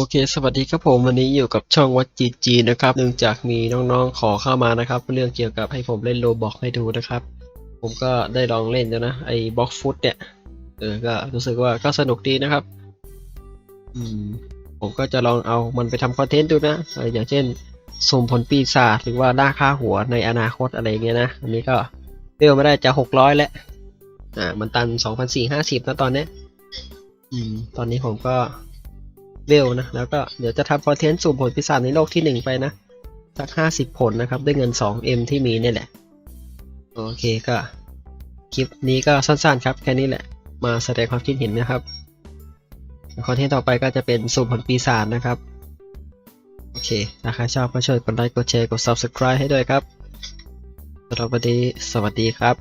โอเค สวัสดีครับผมวันนี้อยู่กับช่องวัดจีจีนะครับเนื่องจากมีน้องๆขอเข้ามานะครับ เรื่องเกี่ยวกับให้ผมเล่นโลบอกให้ดูนะครับ ผมก็ได้ลองเล่นแล้วนะไอ้บล็อกฟุตเนี่ยเออก็รู้สึกว่าก็สนุกดีนะครับ อืม ผมก็จะลองเอามันไปทำคอนเทนต์ดูนะอย่างเช่นสุ่มผลปีศาจหรือว่าล่าค่าหัวในอนาคตอะไรเงี้ยนะอันนี้ก็เรียกมาได้จะหกร้อยแล้วอ่ามันตันสองพันสี่ห้าสิบนะตอนเนี้ยอืม ตอนนี้ผมก็ เวลนะ แล้วก็เดี๋ยวจะทำคอนเทนต์สุ่มผลปีศาจในโลกที่หนึ่งไปนะ สักห้าสิบผลนะครับ ด้วยเงิน 2M ที่มีเนี่ยแหละ โอเคก็ คลิปนี้ก็สั้นๆครับ แค่นี้แหละ มาแสดงความคิดเห็นนะครับคอนเทนต์ต่อไปก็จะเป็นสุ่มผลปีศาจนะครับ โอเค ถ้าใครชอบก็ช่วยกดไลค์ กดแชร์ กด subscribe ให้ด้วยครับสำหรับวันนี้สวัสดีครับ